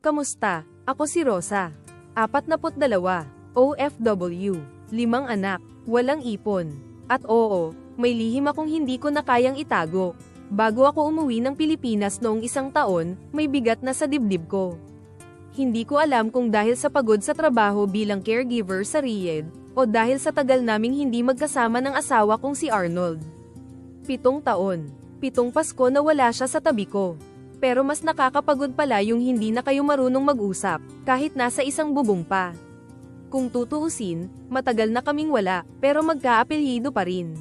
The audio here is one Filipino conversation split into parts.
Kamusta? Ako si Rosa. 42, OFW, limang anak, walang ipon. At oo, may lihim akong hindi ko na kayang itago. Bago ako umuwi ng Pilipinas noong isang taon, may bigat na sa dibdib ko. Hindi ko alam kung dahil sa pagod sa trabaho bilang caregiver sa Riyadh, o dahil sa tagal naming hindi magkasama ng asawa kong si Arnold. Pitong taon. Pitong Pasko na wala siya sa tabi ko. Pero mas nakakapagod pala yung hindi na kayo marunong mag-usap, kahit nasa isang bubong pa. Kung tutuusin, matagal na kaming wala, pero magkaapelyido pa rin.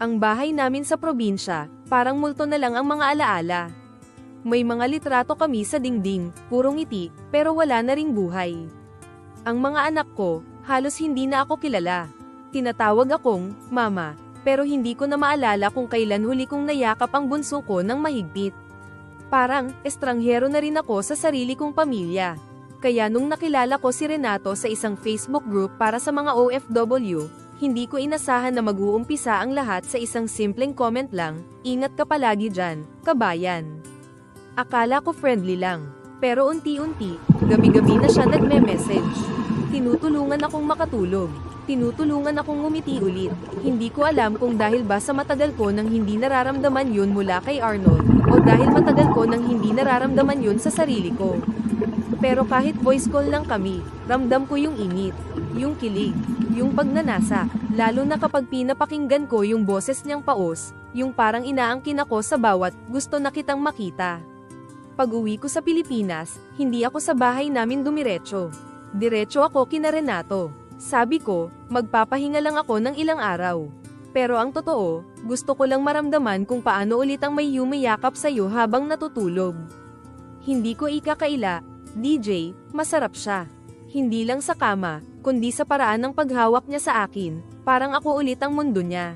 Ang bahay namin sa probinsya, parang multo na lang ang mga alaala. May mga litrato kami sa dingding, puro ngiti, pero wala na ring buhay. Ang mga anak ko, halos hindi na ako kilala. Tinatawag akong, mama, pero hindi ko na maalala kung kailan huli kong nayakap ang bunso ko ng mahigpit. Parang, estranghero na rin ako sa sarili kong pamilya. Kaya nung nakilala ko si Renato sa isang Facebook group para sa mga OFW, hindi ko inasahan na mag-uumpisa ang lahat sa isang simpleng comment lang, ingat ka palagi dyan, kabayan. Akala ko friendly lang, pero unti-unti, gabi-gabi na siya nagme-message. Tinutulungan akong makatulog. Tinutulungan akong ngumiti ulit. Hindi ko alam kung dahil ba sa matagal ko nang hindi nararamdaman yun mula kay Arnold, o dahil matagal ko nang hindi nararamdaman yun sa sarili ko. Pero kahit voice call lang kami, ramdam ko yung init, yung kilig, yung pagnanasa, lalo na kapag pinapakinggan ko yung boses niyang paos, yung parang inaangkin ako sa bawat gusto na kitang makita. Pag uwi ko sa Pilipinas, hindi ako sa bahay namin dumiretso. Diretso ako kina Renato. Sabi ko, magpapahinga lang ako ng ilang araw. Pero ang totoo, gusto ko lang maramdaman kung paano ulit ang may yumayakap sa'yo habang natutulog. Hindi ko ikakaila, DJ, masarap siya. Hindi lang sa kama, kundi sa paraan ng paghawak niya sa akin, parang ako ulit ang mundo niya.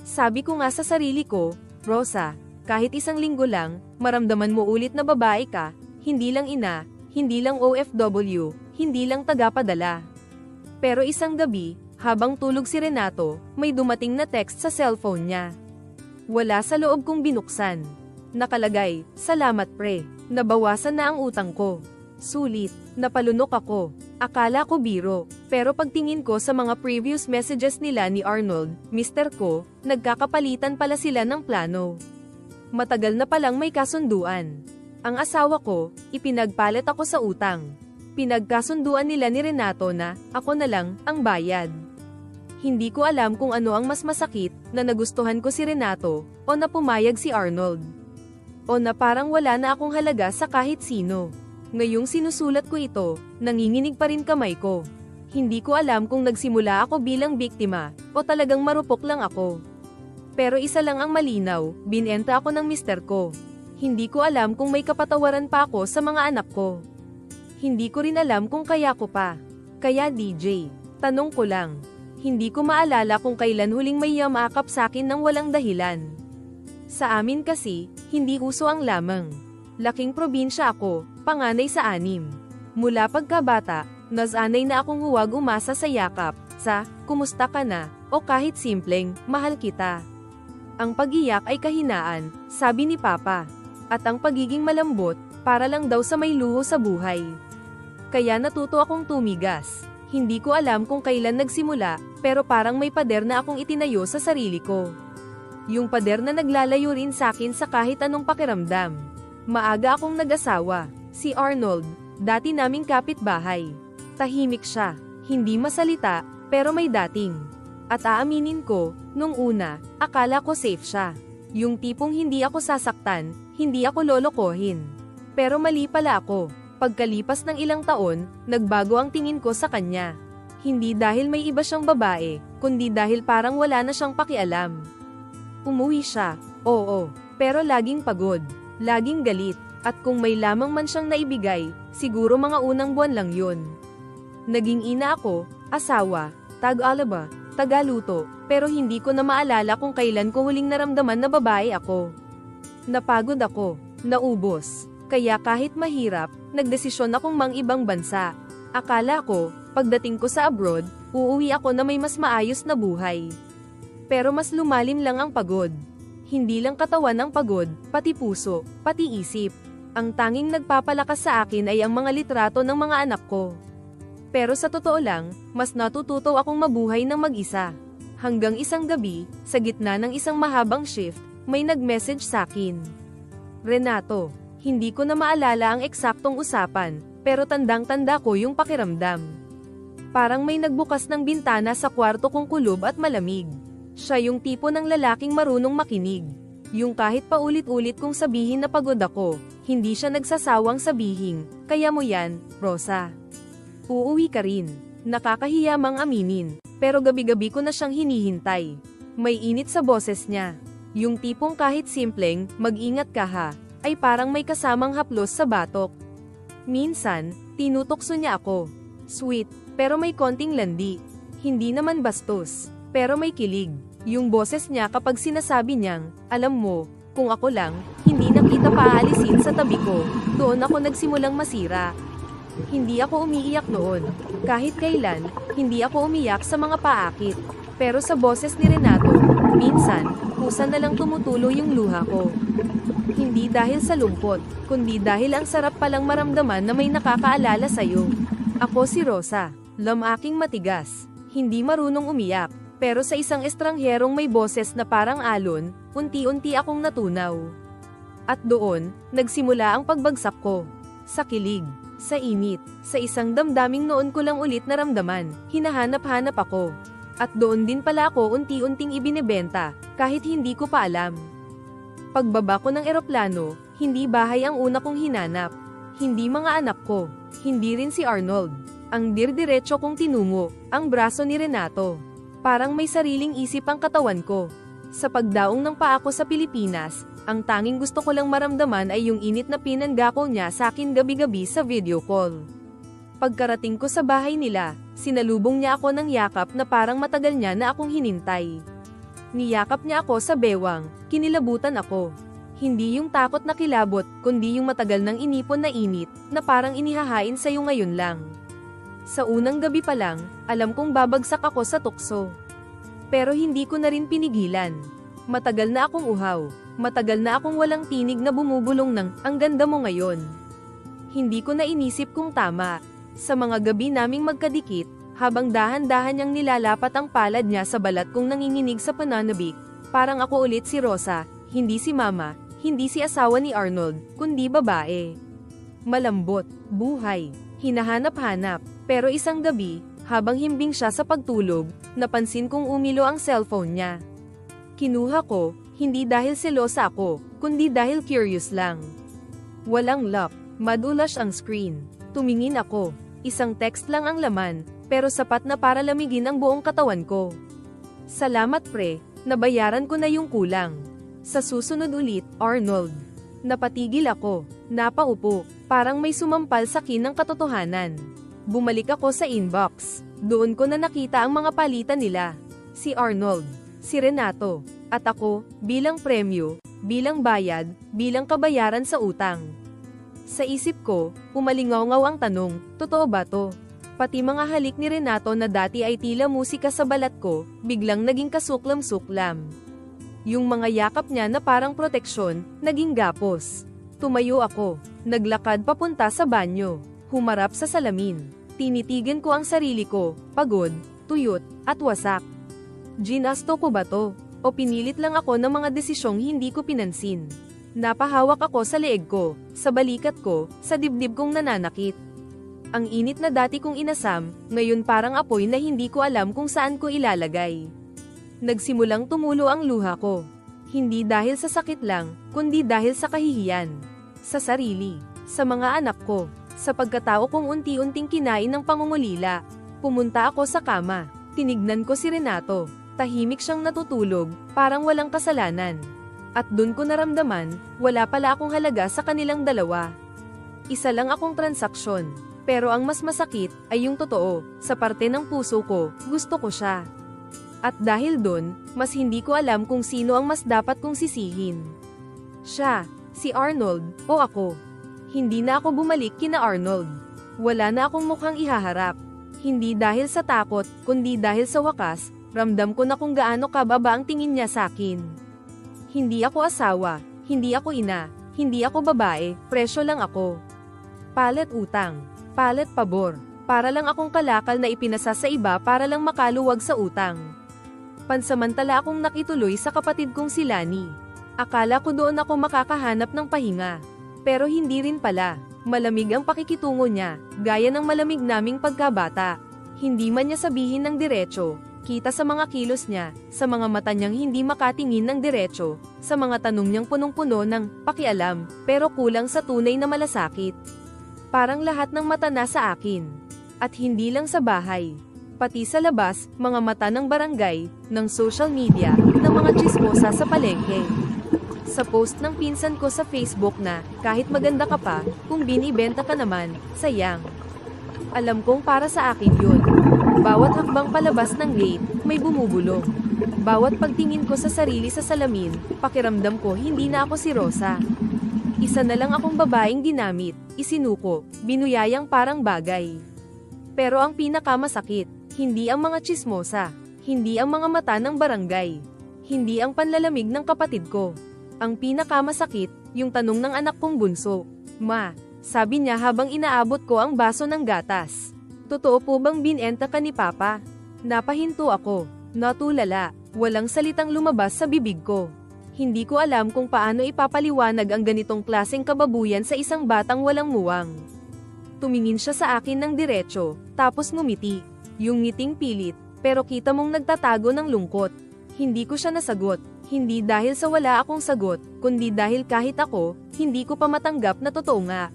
Sabi ko nga sa sarili ko, Rosa, kahit isang linggo lang, maramdaman mo ulit na babae ka, hindi lang ina, hindi lang OFW, hindi lang tagapadala. Pero isang gabi, habang tulog si Renato, may dumating na text sa cellphone niya. Wala sa loob kong binuksan. Nakalagay, salamat pre, nabawasan na ang utang ko. Sulit, napalunok ako. Akala ko biro, pero pagtingin ko sa mga previous messages nila ni Arnold, Mr. Ko, nagkakapalitan pala sila ng plano. Matagal na palang may kasunduan. Ang asawa ko, ipinagpalit ako sa utang. Pinagkasunduan nila ni Renato na, ako na lang, ang bayad. Hindi ko alam kung ano ang mas masakit, na nagustuhan ko si Renato, o na pumayag si Arnold. O na parang wala na akong halaga sa kahit sino. Ngayong sinusulat ko ito, nanginginig pa rin kamay ko. Hindi ko alam kung nagsimula ako bilang biktima, o talagang marupok lang ako. Pero isa lang ang malinaw, binenta ako ng mister ko. Hindi ko alam kung may kapatawaran pa ako sa mga anak ko. Hindi ko rin alam kung kaya ko pa. Kaya DJ, tanong ko lang. Hindi ko maalala kung kailan huling may yamakap sa akin ng walang dahilan. Sa amin kasi, hindi uso ang lamang. Laking probinsya ako, panganay sa anim. Mula pagkabata, nasanay na akong huwag umasa sa yakap, sa, kumusta ka na, o kahit simpleng, mahal kita. Ang pagiyak ay kahinaan, sabi ni Papa. At ang pagiging malambot, para lang daw sa may luho sa buhay. Kaya natuto akong tumigas. Hindi ko alam kung kailan nagsimula, pero parang may pader na akong itinayo sa sarili ko. Yung pader na naglalayo rin sa akin sa kahit anong pakiramdam. Maaga akong nag-asawa, si Arnold, dati naming kapitbahay. Tahimik siya, hindi masalita, pero may dating. At aaminin ko, nung una, akala ko safe siya. Yung tipong hindi ako sasaktan, hindi ako lolokohin. Pero mali pala ako. Pagkalipas ng ilang taon, nagbago ang tingin ko sa kanya. Hindi dahil may iba siyang babae, kundi dahil parang wala na siyang pakialam. Umuwi siya, oo, pero laging pagod, laging galit, at kung may lamang man siyang naibigay, siguro mga unang buwan lang yun. Naging ina ako, asawa, tag-alaba, tagaluto, pero hindi ko na maalala kung kailan ko huling naramdaman na babae ako. Napagod ako, naubos, kaya kahit mahirap, nagdesisyon akong mang ibang bansa. Akala ko, pagdating ko sa abroad, uuwi ako na may mas maayos na buhay. Pero mas lumalim lang ang pagod. Hindi lang katawan ang pagod, pati puso, pati isip. Ang tanging nagpapalakas sa akin ay ang mga litrato ng mga anak ko. Pero sa totoo lang, mas natututo akong mabuhay ng mag-isa. Hanggang isang gabi, sa gitna ng isang mahabang shift, may nag-message sa akin. Renato, hindi ko na maalala ang eksaktong usapan, pero tandang-tanda ko yung pakiramdam. Parang may nagbukas ng bintana sa kwarto kong kulob at malamig. Siya yung tipo ng lalaking marunong makinig. Yung kahit paulit-ulit kong sabihin na pagod ako, hindi siya nagsasawang sabihin, kaya mo yan, Rosa. Uuwi ka rin. Nakakahiya mang aminin, pero gabi-gabi ko na siyang hinihintay. May init sa boses niya. Yung tipong kahit simpleng, mag-ingat ka ha, ay parang may kasamang haplos sa batok. Minsan, tinutokso niya ako. Sweet, pero may konting landi. Hindi naman bastos, pero may kilig. Yung boses niya kapag sinasabi niyang, alam mo, kung ako lang, hindi na kita paalisin sa tabi ko, doon ako nagsimulang masira. Hindi ako umiiyak noon. Kahit kailan, hindi ako umiyak sa mga paakit. Pero sa boses ni Renato, minsan, kusa na lang tumutulo yung luha ko. Hindi dahil sa lungkot, kundi dahil ang sarap palang maramdaman na may nakakaalala sa'yo. Ako si Rosa, lamaking matigas, hindi marunong umiyak, pero sa isang estrangherong may boses na parang alon, unti-unti akong natunaw. At doon, nagsimula ang pagbagsak ko. Sa kilig, sa init, sa isang damdaming noon ko lang ulit naramdaman, hinahanap-hanap ako. At doon din pala ako unti-unting ibinebenta, kahit hindi ko pa alam. Pagbaba ko ng eroplano, hindi bahay ang una kong hinanap. Hindi mga anak ko, hindi rin si Arnold. Ang dirdiretso kong tinungo, ang braso ni Renato. Parang may sariling isip ang katawan ko. Sa pagdaong ng paa ko sa Pilipinas, ang tanging gusto ko lang maramdaman ay yung init na pinanggako niya sa akin gabi-gabi sa video call. Pagkarating ko sa bahay nila, sinalubong niya ako ng yakap na parang matagal niya na akong hinintay. Niyakap niya ako sa bewang, kinilabutan ako. Hindi yung takot na kilabot, kundi yung matagal ng inipon na init, na parang inihahain sa'yo ngayon lang. Sa unang gabi pa lang, alam kong babagsak ako sa tukso. Pero hindi ko na rin pinigilan. Matagal na akong uhaw, matagal na akong walang tinig na bumubulong ng, ang ganda mo ngayon. Hindi ko na inisip kung tama. Sa mga gabi naming magkadikit, habang dahan-dahan niyang nilalapat ang palad niya sa balat kong nanginginig sa pananabik, parang ako ulit si Rosa, hindi si Mama, hindi si asawa ni Arnold, kundi babae. Malambot, buhay, hinahanap-hanap, pero isang gabi, habang himbing siya sa pagtulog, napansin kong umilo ang cellphone niya. Kinuha ko, hindi dahil selosa ako, kundi dahil curious lang. Walang lock, madulas ang screen. Tumingin ako, isang text lang ang laman, pero sapat na para lamigin ang buong katawan ko. Salamat pre, nabayaran ko na yung kulang. Sa susunod ulit, Arnold. Napatigil ako, napaupo, parang may sumampal sa kin ng katotohanan. Bumalik ako sa inbox. Doon ko na nakita ang mga palitan nila. Si Arnold, si Renato, at ako, bilang premyo, bilang bayad, bilang kabayaran sa utang. Sa isip ko, umalingaw-ngaw ang tanong, totoo ba to? Pati mga halik ni Renato na dati ay tila musika sa balat ko, biglang naging kasuklam-suklam. Yung mga yakap niya na parang proteksyon, naging gapos. Tumayo ako, naglakad papunta sa banyo, humarap sa salamin. Tinitigan ko ang sarili ko, pagod, tuyot, at wasak. Ginasto ko ba to? O pinilit lang ako ng mga desisyong hindi ko pinansin? Napahawak ako sa leeg ko, sa balikat ko, sa dibdib kong nananakit. Ang init na dati kong inasam, ngayon parang apoy na hindi ko alam kung saan ko ilalagay. Nagsimulang tumulo ang luha ko. Hindi dahil sa sakit lang, kundi dahil sa kahihiyan. Sa sarili, sa mga anak ko, sa pagkatao kong unti-unting kinain ng pangungulila. Pumunta ako sa kama, tinignan ko si Renato, tahimik siyang natutulog, parang walang kasalanan. At dun ko naramdaman, wala pala akong halaga sa kanilang dalawa. Isa lang akong transaksyon, pero ang mas masakit ay yung totoo, sa parte ng puso ko, gusto ko siya. At dahil dun, mas hindi ko alam kung sino ang mas dapat kong sisihin. Siya, si Arnold, o ako. Hindi na ako bumalik kina Arnold. Wala na akong mukhang ihaharap. Hindi dahil sa takot, kundi dahil sa wakas, ramdam ko na kung gaano kababa ang tingin niya sa akin. Hindi ako asawa, hindi ako ina, Hindi ako babae, presyo lang ako. Palet utang. Palet pabor. Para lang akong kalakal na ipinasa sa iba para lang makaluwag sa utang. Pansamantala akong nakituloy sa kapatid kong si Lani. Akala ko doon ako makakahanap ng pahinga. Pero hindi rin pala. Malamig ang pakikitungo niya, gaya ng malamig naming pagkabata. Hindi man niya sabihin ng diretso, kita sa mga kilos niya, sa mga mata niyang hindi makatingin ng diretso, sa mga tanong niyang punong-puno ng pakialam, pero kulang sa tunay na malasakit. Parang lahat ng mata na sa akin. At hindi lang sa bahay. Pati sa labas, mga mata ng barangay, ng social media, ng mga chismosa sa palengke. Sa post ng pinsan ko sa Facebook na, kahit maganda ka pa, kung binibenta ka naman, sayang. Alam kong para sa akin yun. Bawat hakbang palabas ng gate, may bumubulong. Bawat pagtingin ko sa sarili sa salamin, pakiramdam ko hindi na ako si Rosa. Isa na lang akong babaeng ginamit, isinuko, binuyayang parang bagay. Pero ang pinakamasakit, hindi ang mga chismosa, hindi ang mga mata ng barangay, hindi ang panlalamig ng kapatid ko. Ang pinakamasakit, yung tanong ng anak kong bunso. Ma, sabi niya habang inaabot ko ang baso ng gatas. Totoo po bang binenta ka ni Papa? Napahinto ako, natulala, walang salitang lumabas sa bibig ko. Hindi ko alam kung paano ipapaliwanag ang ganitong klaseng kababuyan sa isang batang walang muwang. Tumingin siya sa akin ng diretsyo, tapos ngumiti. Yung ngiting pilit, pero kita mong nagtatago ng lungkot. Hindi ko siya nasagot, hindi dahil sa wala akong sagot, kundi dahil kahit ako, hindi ko pa matanggap na totoo nga.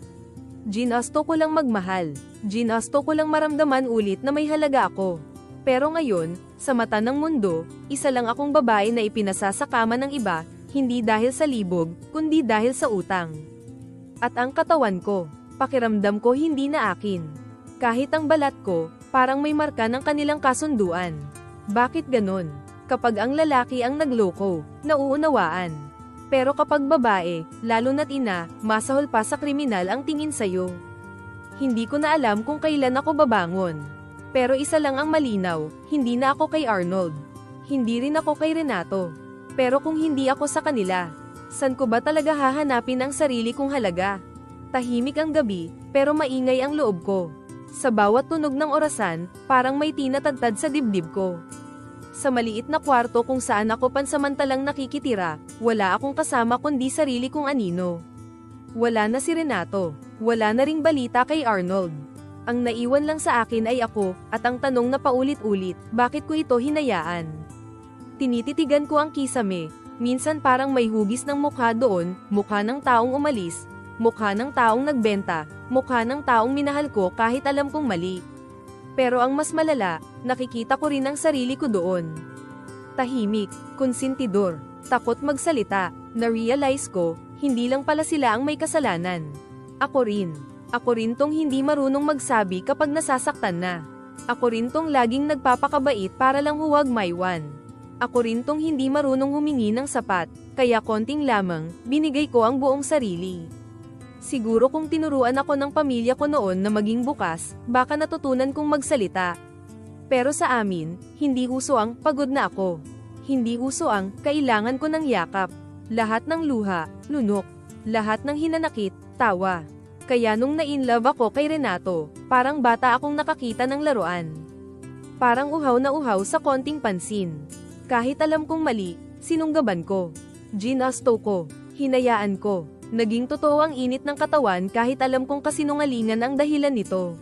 Ginasto ko lang magmahal, ginasto ko lang maramdaman ulit na may halaga ako. Pero ngayon, sa mata ng mundo, isa lang akong babae na ipinasa sa kama ng iba, hindi dahil sa libog, kundi dahil sa utang. At ang katawan ko, pakiramdam ko hindi na akin. Kahit ang balat ko, parang may marka ng kanilang kasunduan. Bakit ganon? Kapag ang lalaki ang nagloko, nauunawaan. Pero kapag babae, lalo na't ina, masahol pa sa kriminal ang tingin sa'yo. Hindi ko na alam kung kailan ako babangon. Pero isa lang ang malinaw, hindi na ako kay Arnold. Hindi rin ako kay Renato. Pero kung hindi ako sa kanila, san ko ba talaga hahanapin ang sarili kong halaga? Tahimik ang gabi, pero maingay ang loob ko. Sa bawat tunog ng orasan, parang may tinatagtad sa dibdib ko. Sa maliit na kwarto kung saan ako pansamantalang nakikitira, wala akong kasama kundi sarili kong anino. Wala na si Renato, wala na ring balita kay Arnold. Ang naiwan lang sa akin ay ako, at ang tanong na paulit-ulit, bakit ko ito hinayaan? Tinititigan ko ang kisame, minsan parang may hugis ng mukha doon, mukha ng taong umalis, mukha ng taong nagbenta, mukha ng taong minahal ko kahit alam kong mali. Pero ang mas malala, nakikita ko rin ang sarili ko doon. Tahimik, konsentidor, takot magsalita, na-realize ko, hindi lang pala sila ang may kasalanan. Ako rin. Ako rin tong hindi marunong magsabi kapag nasasaktan na. Ako rin tong laging nagpapakabait para lang huwag maiwan. Ako rin tong hindi marunong humingi ng sapat, kaya konting lamang, binigay ko ang buong sarili. Siguro kung tinuruan ako ng pamilya ko noon na maging bukas, baka natutunan kong magsalita. Pero sa amin, hindi uso ang pagod na ako. Hindi uso ang kailangan ko ng yakap. Lahat ng luha, lunok. Lahat ng hinanakit, tawa. Kaya nung na-inlove ako kay Renato, parang bata akong nakakita ng laruan. Parang uhaw na uhaw sa konting pansin. Kahit alam kong mali, sinunggaban ko. Ginasto ko, hinayaan ko. Naging totoo ang init ng katawan kahit alam kong kasinungalingan ang dahilan nito.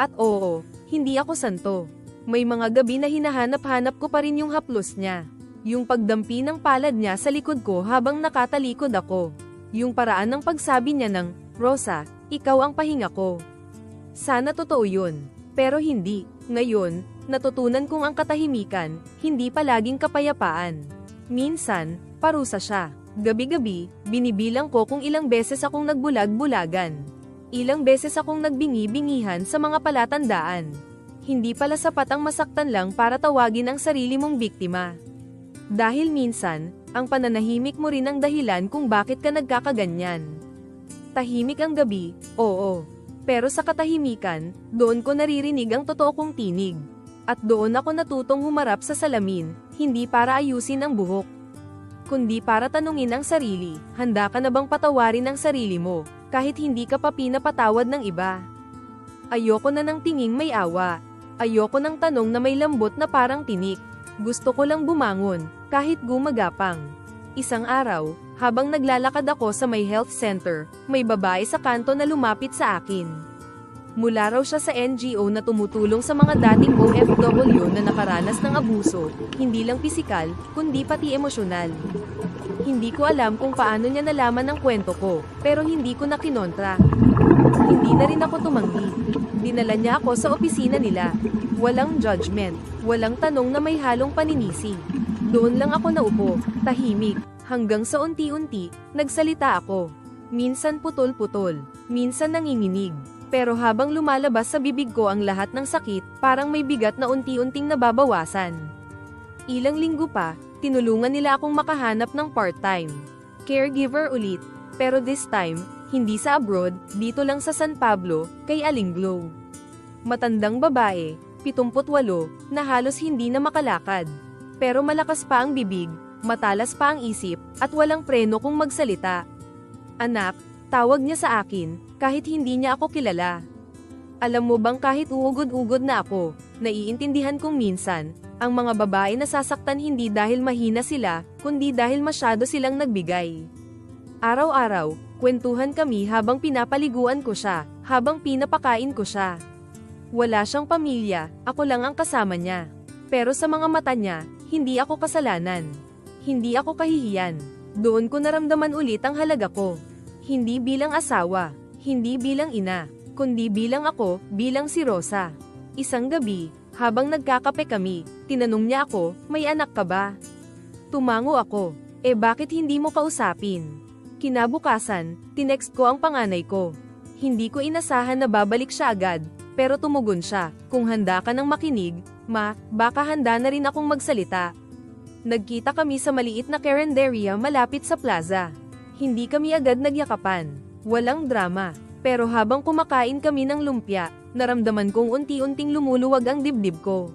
At oo, hindi ako santo. May mga gabi na hinahanap-hanap ko pa rin yung haplos niya. Yung pagdampi ng palad niya sa likod ko habang nakatalikod ako. Yung paraan ng pagsabi niya ng, Rosa, ikaw ang pahinga ko. Sana totoo yun. Pero hindi. Ngayon, natutunan kong ang katahimikan, hindi palaging kapayapaan. Minsan, parusa siya. Gabi-gabi, binibilang ko kung ilang beses akong nagbulag-bulagan. Ilang beses akong nagbingi-bingihan sa mga palatandaan. Hindi pala sapat ang masaktan lang para tawagin ang sarili mong biktima. Dahil minsan, ang pananahimik mo rin ang dahilan kung bakit ka nagkakaganyan. Tahimik ang gabi, oo. Pero sa katahimikan, doon ko naririnig ang totoo kong tinig. At doon ako natutong humarap sa salamin, hindi para ayusin ang buhok. Kundi para tanungin ang sarili, handa ka na bang patawarin ang sarili mo, kahit hindi ka pa pinapatawad ng iba? Ayoko na ng tinging may awa. Ayoko ng tanong na may lambot na parang tinik. Gusto ko lang bumangon, kahit gumagapang. Isang araw, habang naglalakad ako sa may health center, may babae sa kanto na lumapit sa akin. Mula raw siya sa NGO na tumutulong sa mga dating OFW na nakaranas ng abuso, hindi lang pisikal, kundi pati emosyonal. Hindi ko alam kung paano niya nalaman ang kwento ko, pero hindi ko na kinontra. Hindi na rin ako tumanggi. Dinala niya ako sa opisina nila. Walang judgment, walang tanong na may halong paninisi. Doon lang ako naupo, tahimik, hanggang sa unti-unti, nagsalita ako. Minsan putol-putol, minsan nanginginig. Pero habang lumalabas sa bibig ko ang lahat ng sakit, parang may bigat na unti-unting nababawasan. Ilang linggo pa, tinulungan nila akong makahanap ng part-time. Caregiver ulit, pero this time, hindi sa abroad, dito lang sa San Pablo, kay Aling Glow. Matandang babae, 78, na halos hindi na makalakad. Pero malakas pa ang bibig, matalas pa ang isip, at walang preno kung magsalita. Anak, tawag niya sa akin, kahit hindi niya ako kilala. Alam mo bang kahit uugod-ugod na ako, naiintindihan kong minsan, ang mga babae nasasaktan hindi dahil mahina sila, kundi dahil masyado silang nagbigay. Araw-araw, kwentuhan kami habang pinapaliguan ko siya, habang pinapakain ko siya. Wala siyang pamilya, ako lang ang kasama niya. Pero sa mga mata niya, hindi ako kasalanan. Hindi ako kahihiyan. Doon ko naramdaman ulit ang halaga ko. Hindi bilang asawa, hindi bilang ina, kundi bilang ako, bilang si Rosa. Isang gabi, habang nagkakape kami, tinanong niya ako, may anak ka ba? Tumango ako, eh bakit hindi mo kausapin? Kinabukasan, tinext ko ang panganay ko. Hindi ko inasahan na babalik siya agad, pero tumugon siya, kung handa ka nang makinig, ma, baka handa na rin akong magsalita. Nagkita kami sa maliit na carinderia malapit sa plaza. Hindi kami agad nagyakapan. Walang drama. Pero habang kumakain kami ng lumpia, naramdaman kong unti-unting lumuluwag ang dibdib ko.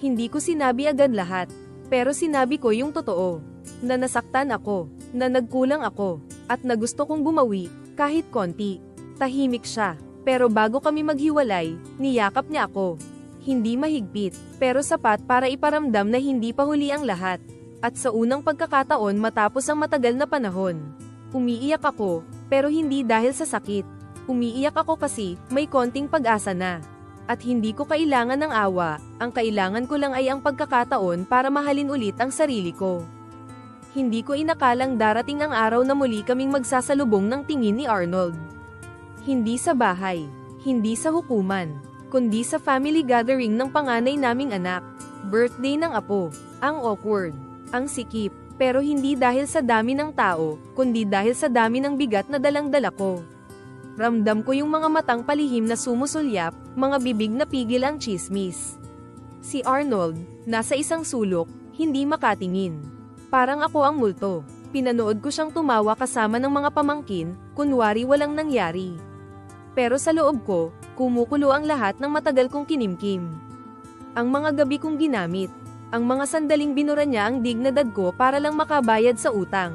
Hindi ko sinabi agad lahat, pero sinabi ko yung totoo. Na nasaktan ako, na nagkulang ako, at na gusto kong bumawi, kahit konti. Tahimik siya, pero bago kami maghiwalay, niyakap niya ako. Hindi mahigpit, pero sapat para iparamdam na hindi pa huli ang lahat. At sa unang pagkakataon matapos ang matagal na panahon, umiiyak ako, pero hindi dahil sa sakit. Umiiyak ako kasi may konting pag-asa na. At hindi ko kailangan ng awa, ang kailangan ko lang ay ang pagkakataon para mahalin ulit ang sarili ko. Hindi ko inakalang darating ang araw na muli kaming magsasalubong ng tingin ni Arnold. Hindi sa bahay, hindi sa hukuman, kundi sa family gathering ng panganay naming anak. Birthday ng apo, ang awkward, ang sikip, pero hindi dahil sa dami ng tao, kundi dahil sa dami ng bigat na dalang-dala ko. Ramdam ko yung mga matang palihim na sumusulyap, mga bibig na pigil ang chismis. Si Arnold, nasa isang sulok, hindi makatingin. Parang ako ang multo. Pinanood ko siyang tumawa kasama ng mga pamangkin, kunwari walang nangyari. Pero sa loob ko, kumukulo ang lahat ng matagal kong kinimkim. Ang mga gabi kong ginamit, ang mga sandaling binura niya ang dignidad ko para lang makabayad sa utang.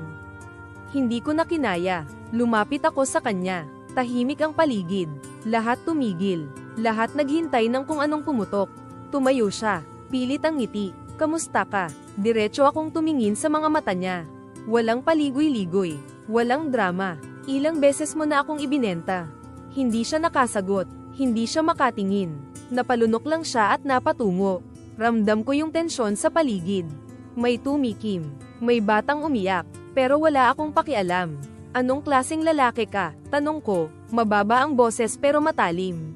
Hindi ko na kinaya, lumapit ako sa kanya. Tahimik ang paligid. Lahat tumigil. Lahat naghintay ng kung anong pumutok. Tumayo siya. Pilit ang ngiti. Kamusta ka? Diretso akong tumingin sa mga mata niya. Walang paligoy-ligoy. Walang drama. Ilang beses mo na akong ibinenta. Hindi siya nakasagot. Hindi siya makatingin. Napalunok lang siya at napatungo. Ramdam ko yung tensyon sa paligid. May tumikim. May batang umiyak. Pero wala akong pakialam. Anong klaseng lalaki ka? Tanong ko, mababa ang boses pero matalim.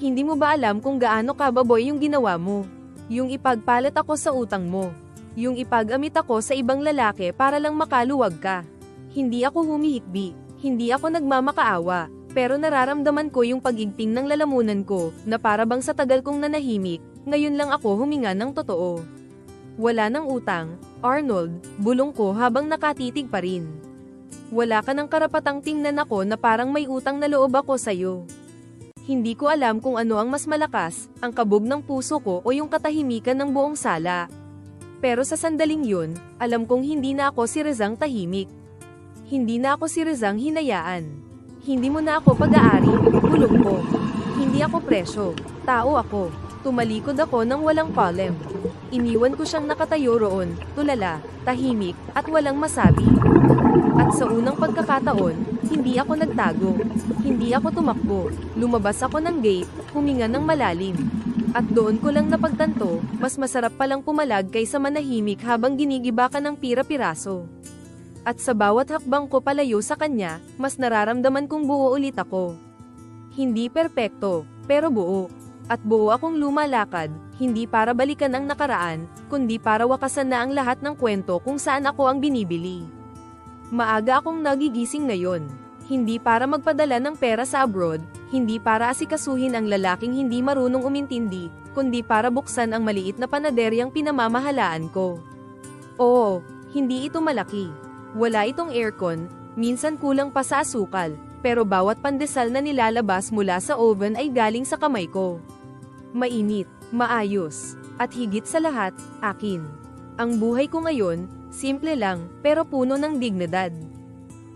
Hindi mo ba alam kung gaano kababoy yung ginawa mo? Yung ipagpalit ako sa utang mo. Yung ipag-amit ako sa ibang lalaki para lang makaluwag ka. Hindi ako humihikbi. Hindi ako nagmamakaawa. Pero nararamdaman ko yung pagigting ng lalamunan ko, na para bang sa tagal kong nanahimik, ngayon lang ako huminga ng totoo. Wala nang utang, Arnold, bulong ko habang nakatitig pa rin. Wala ka ng karapatang tingnan ako na parang may utang na loob ako sa'yo. Hindi ko alam kung ano ang mas malakas, ang kabog ng puso ko o yung katahimikan ng buong sala. Pero sa sandaling yun, alam kong hindi na ako si Rezang tahimik. Hindi na ako si Rezang hinayaan. Hindi mo na ako pag-aari, bulok ko. Hindi ako presyo, tao ako. Tumalikod ako ng walang palem. Iniwan ko siyang nakatayo roon, tulala, tahimik, at walang masabi. At sa unang pagkakataon, hindi ako nagtago. Hindi ako tumakbo. Lumabas ako ng gate, huminga ng malalim. At doon ko lang napagtanto, mas masarap palang pumalag kaysa manahimik habang ginigiba ka ng pira-piraso. At sa bawat hakbang ko palayo sa kanya, mas nararamdaman kong buo ulit ako. Hindi perpekto, pero buo. At buo akong lumalakad, hindi para balikan ang nakaraan, kundi para wakasan na ang lahat ng kwento kung saan ako ang binibili. Maaga akong nagigising ngayon. Hindi para magpadala ng pera sa abroad, hindi para asikasuhin ang lalaking hindi marunong umintindi, kundi para buksan ang maliit na panaderyang pinamamahalaan ko. Oo, hindi ito malaki. Wala itong aircon, minsan kulang pa sa asukal, pero bawat pandesal na nilalabas mula sa oven ay galing sa kamay ko. Mainit, maayos, at higit sa lahat, akin. Ang buhay ko ngayon, simple lang, pero puno ng dignidad.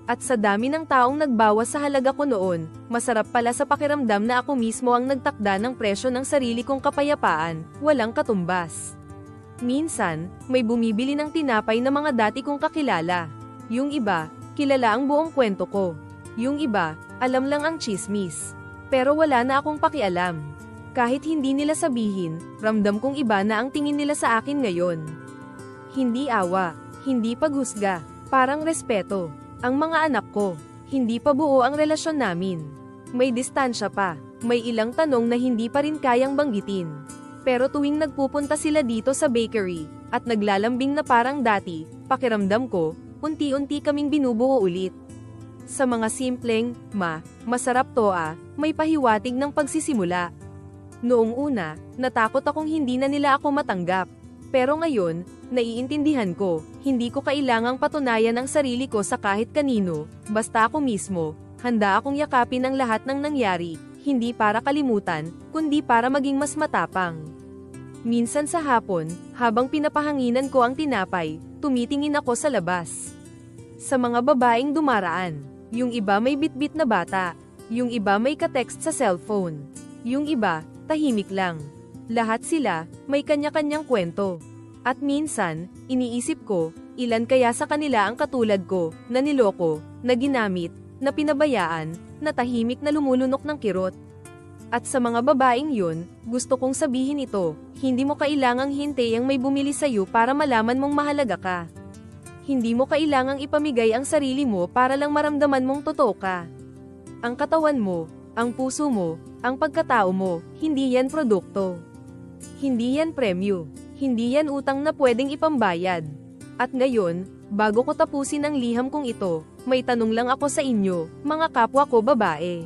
At sa dami ng taong nagbawas sa halaga ko noon, masarap pala sa pakiramdam na ako mismo ang nagtakda ng presyo ng sarili kong kapayapaan, walang katumbas. Minsan, may bumibili ng tinapay na mga dati kong kakilala. Yung iba, kilala ang buong kwento ko. Yung iba, alam lang ang chismis. Pero wala na akong pakialam. Kahit hindi nila sabihin, ramdam kong iba na ang tingin nila sa akin ngayon. Hindi awa, hindi paghusga, parang respeto. Ang mga anak ko, hindi pa buo ang relasyon namin. May distansya pa, may ilang tanong na hindi pa rin kayang banggitin. Pero tuwing nagpupunta sila dito sa bakery, at naglalambing na parang dati, pakiramdam ko, unti-unti kaming binubuo ulit. Sa mga simpleng, ma, masarap to ah, may pahiwatig ng pagsisimula. Noong una, natakot akong hindi na nila ako matanggap. Pero ngayon, naiintindihan ko, hindi ko kailangang patunayan ang sarili ko sa kahit kanino, basta ako mismo, handa akong yakapin ang lahat ng nangyari, hindi para kalimutan, kundi para maging mas matapang. Minsan sa hapon, habang pinapahanginan ko ang tinapay, tumitingin ako sa labas. Sa mga babaeng dumaraan, yung iba may bitbit na bata, yung iba may katext sa cellphone, yung iba, tahimik lang. Lahat sila, may kanya-kanyang kwento. At minsan, iniisip ko, ilan kaya sa kanila ang katulad ko, na niloko, na ginamit, na pinabayaan, na tahimik na lumulunok ng kirot. At sa mga babaeng yun, gusto kong sabihin ito, hindi mo kailangang hintay ang may bumili sa'yo para malaman mong mahalaga ka. Hindi mo kailangang ipamigay ang sarili mo para lang maramdaman mong totoo ka. Ang katawan mo, ang puso mo, ang pagkatao mo, hindi yan produkto. Hindi yan premyo. Hindi yan utang na pwedeng ipambayad. At ngayon, bago ko tapusin ang liham kong ito, may tanong lang ako sa inyo, mga kapwa ko babae.